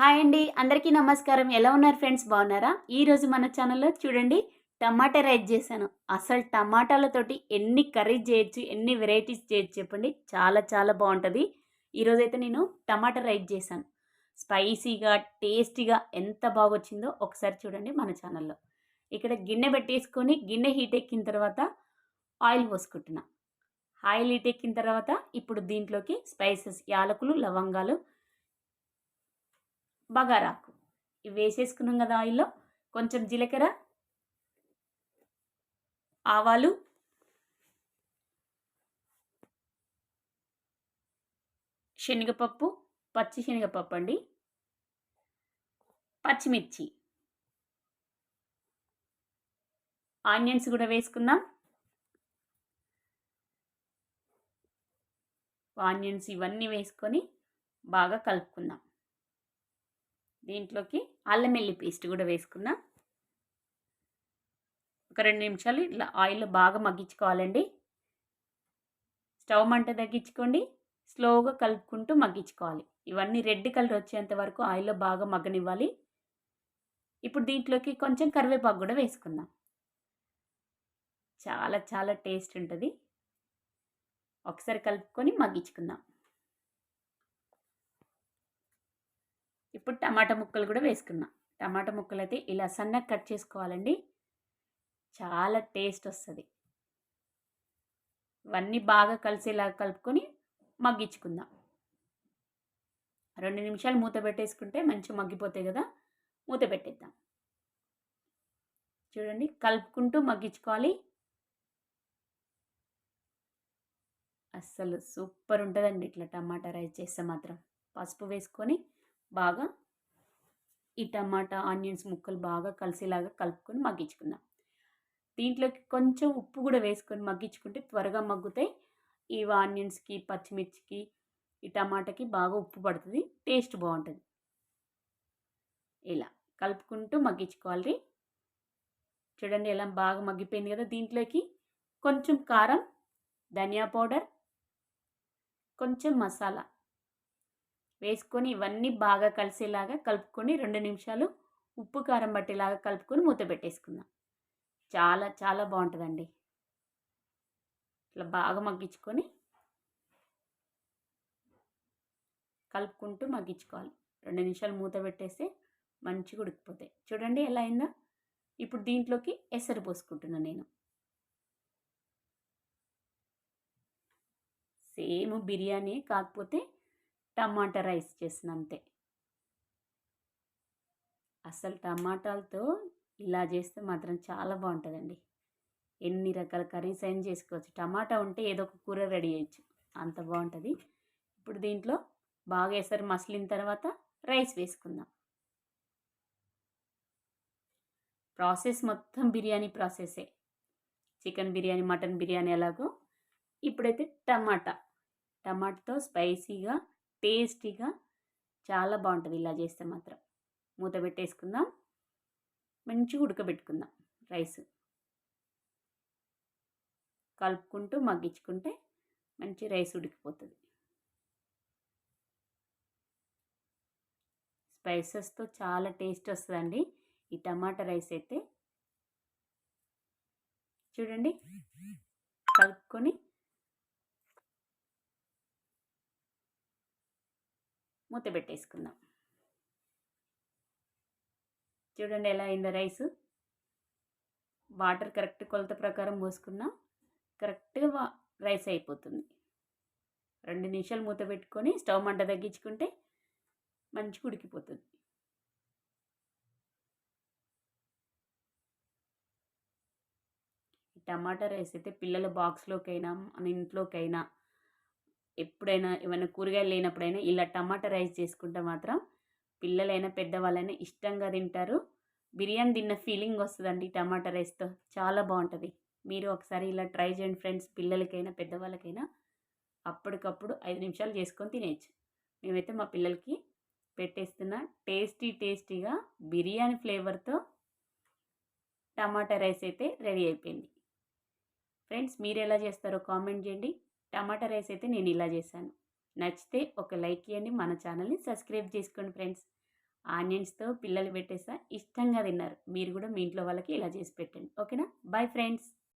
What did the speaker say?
Hi అండి అందరికీ నమస్కారం. ఎలా ఉన్నారు ఫ్రెండ్స్? బాగున్నారా? ఈరోజు మన ఛానల్లో చూడండి టమాటా రైస్ చేశాను. అసలు టమాటాలతోటి ఎన్ని కర్రీస్ చేయొచ్చు ఎన్ని వెరైటీస్ చేయొచ్చు చెప్పండి. చాలా చాలా బాగుంటుంది. ఈరోజు అయితే నేను టమాటా రైస్ చేశాను. స్పైసీగా టేస్టీగా ఎంత బాగా వచ్చిందో ఒకసారి చూడండి మన ఛానల్లో. ఇక్కడ గిన్నె పెట్టేసుకొని గిన్నె హీట్ ఎక్కిన తర్వాత ఆయిల్ పోసుకుంటున్నా. ఆయిల్ హీట్ ఎక్కిన తర్వాత ఇప్పుడు దీంట్లోకి స్పైసెస్ యాలకులు లవంగాలు బగారాకు. ఇవి వేసేసుకున్నాం కదా ఆయిల్లో. కొంచెం జీలకర్ర ఆవాలు శనగపప్పు పచ్చి శనగపప్పు అండి. పచ్చిమిర్చి. ఆనియన్స్ కూడా వేసుకుందాం. ఆనియన్స్ ఇవన్నీ వేసుకొని బాగా కలుపుకుందాం. దీంట్లోకి అల్లం వెల్లి పేస్ట్ కూడా వేసుకున్నా. ఒక రెండు నిమిషాలు ఇట్లా ఆయిల్ బాగా మగ్గించుకోవాలండి. స్టవ్ మంట తగ్గించుకోండి. స్లోగా కలుపుకుంటూ మగ్గించుకోవాలి. ఇవన్నీ రెడ్ కలర్ వచ్చేంత వరకు ఆయిల్లో బాగా మగ్గనివ్వాలి. ఇప్పుడు దీంట్లోకి కొంచెం కరివేపాకు కూడా వేసుకుందాం. చాలా చాలా టేస్ట్ ఉంటుంది. ఒకసారి కలుపుకొని మగ్గించుకుందాం. ఇప్పుడు టమాటా ముక్కలు కూడా వేసుకున్నాం. టమాటా ముక్కలు అయితే ఇలా సన్నగా కట్ చేసుకోవాలండి. చాలా టేస్ట్ వస్తుంది. ఇవన్నీ బాగా కలిసేలా కలుపుకొని మగ్గించుకుందాం. రెండు నిమిషాలు మూత పెట్టేసుకుంటే మంచిగా మగ్గిపోతాయి కదా. మూత పెట్టేద్దాం. చూడండి కలుపుకుంటూ మగ్గించుకోవాలి. అస్సలు సూపర్ ఉంటుందండి ఇట్లా టమాటా రైస్ చేస్తే మాత్రం. పసుపు వేసుకొని బాగా ఈ టమాటా ఆనియన్స్ ముక్కలు బాగా కలిసేలాగా కలుపుకొని మగ్గించుకుందాం. దీంట్లోకి కొంచెం ఉప్పు కూడా వేసుకొని మగ్గించుకుంటే త్వరగా మగ్గుతాయి. ఈ ఆనియన్స్కి పచ్చిమిర్చికి ఈ టమాటాకి బాగా ఉప్పు పడుతుంది. టేస్ట్ బాగుంటుంది. ఇలా కలుపుకుంటూ మగ్గించుకోవాలి. చూడండి ఎలా బాగా మగ్గిపోయింది కదా దీంట్లోకి. కొంచెం కారం ధనియా పౌడర్ కొంచెం మసాలా. వేసుకొని ఇవన్నీ బాగా కలిసేలాగా కలుపుకొని రెండు నిమిషాలు ఉప్పు కారం పట్టేలాగా కలుపుకొని మూత పెట్టేసుకుందాం. చాలా చాలా బాగుంటుందండి. ఇట్లా బాగా మగ్గించుకొని కలుపుకుంటూ మగ్గించుకోవాలి. రెండు నిమిషాలు మూత పెట్టేస్తే మంచిగా ఉడికిపోతాయి. చూడండి ఎలా అయిందో. ఇప్పుడు దీంట్లోకి ఎసరు పోసుకుంటున్నాను నేను. సేమ్ బిర్యానీ కాకపోతే టమాటా రైస్ చేసిన అంతే అసలు టమాటాలతో ఇలా చేస్తే మాత్రం చాలా బాగుంటుందండి. ఎన్ని రకాల కర్రీస్ అయినా చేసుకోవచ్చు. టమాటా ఉంటే ఏదో ఒక కూర రెడీ చేయొచ్చు. అంత బాగుంటుంది. ఇప్పుడు దీంట్లో బాగా ఎసరు మసిలిన తర్వాత రైస్ వేసుకుందాం. ప్రాసెస్ మొత్తం బిర్యానీ ప్రాసెసే. చికెన్ బిర్యానీ మటన్ బిర్యానీ ఎలాగో. ఇప్పుడైతే టమాటా. టమాటాతో స్పైసీగా టేస్టీగా చాలా బాగుంటుంది ఇలా చేస్తే మాత్రం. మూత పెట్టేసుకుందాం. మంచిగా ఉడకబెట్టుకుందాం రైస్. కలుపుకుంటూ మగ్గించుకుంటే మంచి రైస్ ఉడికిపోతుంది. స్పైసెస్తో చాలా టేస్ట్ వస్తుందండి. ఈ టమాటా రైస్ అయితే. చూడండి. కలుపుకొని మూత పెట్టేసుకుందాం. చూడండి ఎలా అయిందో రైస్. వాటర్ కరెక్ట్ కొలత ప్రకారం పోసుకున్నా కరెక్ట్గా రైస్ అయిపోతుంది. రెండు నిమిషాలు మూత పెట్టుకొని స్టవ్ మంట తగ్గించుకుంటే మంచిగా ఉడికిపోతుంది. టమాటా రైస్ అయితే పిల్లల బాక్స్లోకైనా మన ఇంట్లోకైనా ఎప్పుడైనా ఏమైనా కూరగాయలు లేనప్పుడైనా ఇలా టమాటా రైస్ చేసుకుంటే మాత్రం పిల్లలైనా పెద్దవాళ్ళైనా ఇష్టంగా తింటారు. బిర్యానీ తిన్న ఫీలింగ్ వస్తుందండి టమాటా రైస్తో. చాలా బాగుంటుంది. మీరు ఒకసారి ఇలా ట్రై చేయండి ఫ్రెండ్స్ పిల్లలకైనా పెద్దవాళ్ళకైనా. అప్పటికప్పుడు ఐదు నిమిషాలు చేసుకొని తినేయచ్చు. మేమైతే మా పిల్లలకి పెట్టేస్తున్న టేస్టీ టేస్టీగా బిర్యానీ ఫ్లేవర్తో టమాటా రైస్ అయితే రెడీ అయిపోయింది. ఫ్రెండ్స్ మీరు ఎలా చేస్తారో కామెంట్ చేయండి. టమాటా రైస్ అయితే నేను ఇలా చేశాను నచ్చితే ఒక లైక్ ఇవ్వండి మన ఛానల్ని సబ్స్క్రైబ్ చేసుకోండి ఫ్రెండ్స్ ఆనియన్స్‌తో పిల్లలు పెట్టేసా ఇష్టంగా తిన్నారు. మీరు కూడా మీ ఇంట్లో వాళ్ళకి ఇలా చేసి పెట్టండి. ఓకేనా? Bye friends.